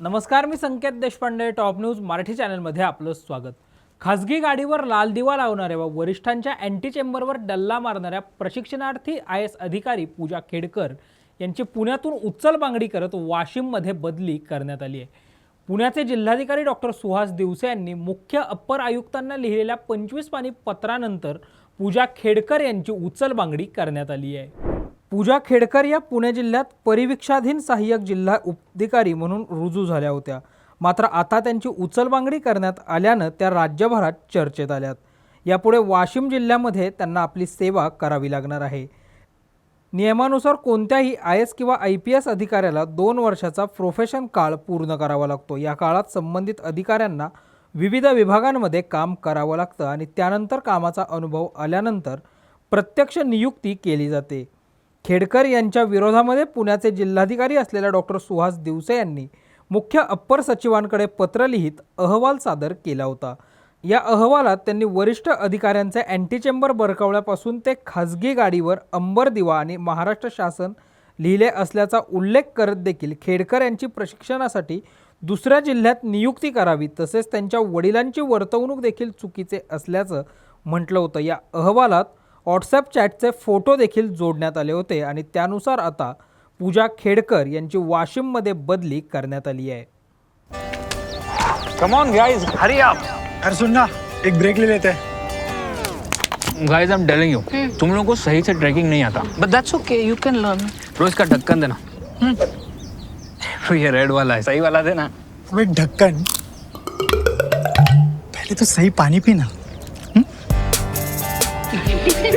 नमस्कार मी Sanket Deshpande top news Marathi चॅनलमध्ये आपलं स्वागत. खासगी गाडीवर लाल दिवा लावणाऱ्या व वरिष्ठांच्या अँटी चेंबरवर डल्ला मारणाऱ्या प्रशिक्षणार्थी आय एस अधिकारी पूजा खेडकर यांची पुण्यातून उचलबांगडी करत वाशिममध्ये बदली करण्यात आली आहे. पुण्याचे जिल्हाधिकारी डॉक्टर सुहास दिवसे यांनी मुख्य अप्पर आयुक्तांना लिहिलेल्या पंचवीस पानी पत्रानंतर पूजा खेडकर यांची उचलबांगडी करण्यात आली आहे. पूजा खेडकर या पुणे जिल्ह्यात परिवीक्षाधीन सहाय्यक जिल्हा उपधिकारी म्हणून रुजू झाल्या होत्या. मात्र आता त्यांची उचलबांगडी करण्यात आल्यानं त्या राज्यभरात चर्चेत आल्यात. यापुढे वाशिम जिल्ह्यामध्ये त्यांना आपली सेवा करावी लागणार आहे. नियमानुसार कोणत्याही आय एस किंवा आय पी एस अधिकाऱ्याला दोन वर्षाचा प्रोफेशन काळ पूर्ण करावा लागतो. या काळात संबंधित अधिकाऱ्यांना विविध विभागांमध्ये काम करावं लागतं आणि त्यानंतर कामाचा अनुभव आल्यानंतर प्रत्यक्ष नियुक्ती केली जाते. खेडकर यांच्या विरोधामध्ये पुण्याचे जिल्हाधिकारी असलेल्या डॉक्टर सुहास दिवसे यांनी मुख्य अप्पर सचिवांकडे पत्र लिहित अहवाल सादर केला होता. या अहवालात त्यांनी वरिष्ठ अधिकाऱ्यांचे अँटी चेंबर बरकवल्यापासून ते खाजगी गाडीवर अंबर दिवा आणि महाराष्ट्र शासन लिहिले असल्याचा उल्लेख करत देखील खेडकर यांची प्रशिक्षणासाठी दुसऱ्या जिल्ह्यात नियुक्ती करावी तसेच त्यांच्या वडिलांची वर्तवणूक देखील चुकीचे असल्याचं म्हटलं होतं. या अहवालात व्हॉट्सॲप चॅटचे फोटो देखील जोडण्यात आले होते आणि त्यानुसार आता पूजा खेडकर यांची वाशिममध्ये बदली करण्यात आली आहे. Come on guys hurry up अरे सुन ना एक ब्रेक ले लेते. हैं guys I am telling you तुम लोगों को सही से ट्रैकिंग नहीं आता। But that's okay, you can learn. Bro इसका ढक्कन देना। ब्रो ये रेड वाला है सही वाला देना। अबे ढक्कन पहले तो सही पानी पीना।